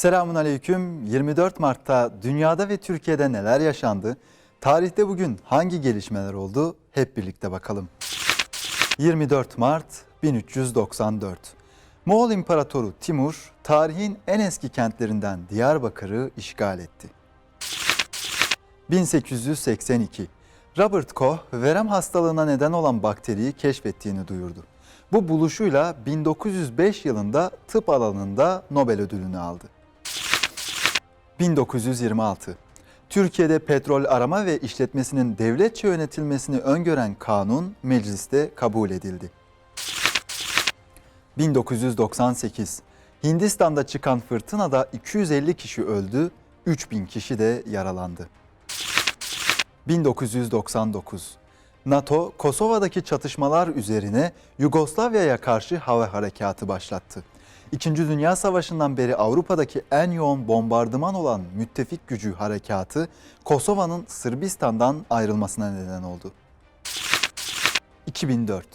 Selamun Aleyküm. 24 Mart'ta dünyada ve Türkiye'de neler yaşandı? Tarihte bugün hangi gelişmeler oldu? Hep birlikte bakalım. 24 Mart 1394. Moğol İmparatoru Timur, tarihin en eski kentlerinden Diyarbakır'ı işgal etti. 1882. Robert Koch, verem hastalığına neden olan bakteriyi keşfettiğini duyurdu. Bu buluşuyla 1905 yılında tıp alanında Nobel ödülünü aldı. 1926. Türkiye'de petrol arama ve işletmesinin devletçe yönetilmesini öngören kanun mecliste kabul edildi. 1998. Hindistan'da çıkan fırtınada 250 kişi öldü, 3000 kişi de yaralandı. 1999. NATO, Kosova'daki çatışmalar üzerine Yugoslavya'ya karşı hava harekatı başlattı. İkinci Dünya Savaşı'ndan beri Avrupa'daki en yoğun bombardıman olan müttefik gücü harekatı Kosova'nın Sırbistan'dan ayrılmasına neden oldu. 2004.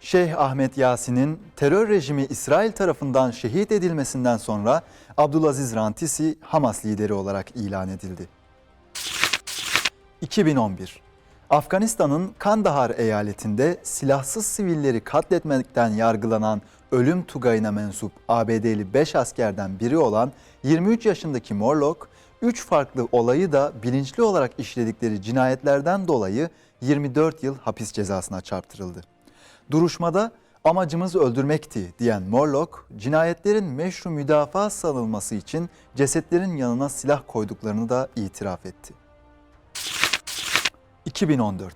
Şeyh Ahmet Yasin'in terör rejimi İsrail tarafından şehit edilmesinden sonra Abdülaziz Rantisi Hamas lideri olarak ilan edildi. 2011. Afganistan'ın Kandahar eyaletinde silahsız sivilleri katletmekten yargılanan ölüm tugayına mensup ABD'li 5 askerden biri olan 23 yaşındaki Morlock, 3 farklı olayı da bilinçli olarak işledikleri cinayetlerden dolayı 24 yıl hapis cezasına çarptırıldı. Duruşmada amacımız öldürmekti diyen Morlock, cinayetlerin meşru müdafaa sanılması için cesetlerin yanına silah koyduklarını da itiraf etti. 2014.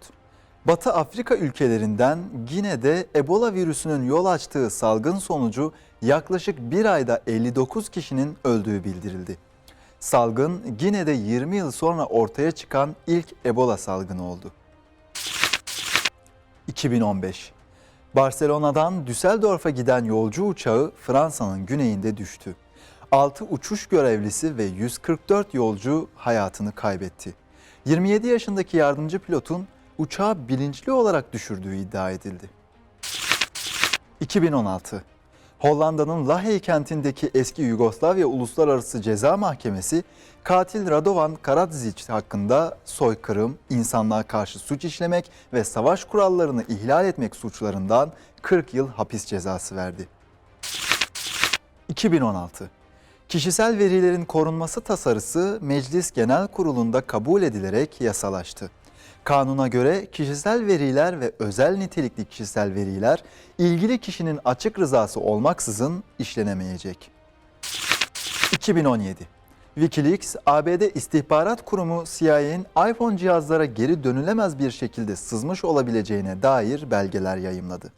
Batı Afrika ülkelerinden Gine'de Ebola virüsünün yol açtığı salgın sonucu yaklaşık bir ayda 59 kişinin öldüğü bildirildi. Salgın Gine'de 20 yıl sonra ortaya çıkan ilk Ebola salgını oldu. 2015. Barcelona'dan Düsseldorf'a giden yolcu uçağı Fransa'nın güneyinde düştü. 6 uçuş görevlisi ve 144 yolcu hayatını kaybetti. 27 yaşındaki yardımcı pilotun uçağı bilinçli olarak düşürdüğü iddia edildi. 2016 Hollanda'nın Lahey kentindeki eski Yugoslavya Uluslararası Ceza Mahkemesi katil Radovan Karadzic hakkında soykırım, insanlığa karşı suç işlemek ve savaş kurallarını ihlal etmek suçlarından 40 yıl hapis cezası verdi. 2016 Kişisel verilerin korunması tasarısı Meclis Genel Kurulu'nda kabul edilerek yasalaştı. Kanuna göre kişisel veriler ve özel nitelikli kişisel veriler ilgili kişinin açık rızası olmaksızın işlenemeyecek. 2017 Wikileaks, ABD İstihbarat Kurumu CIA'nin iPhone cihazlara geri dönülemez bir şekilde sızmış olabileceğine dair belgeler yayımladı.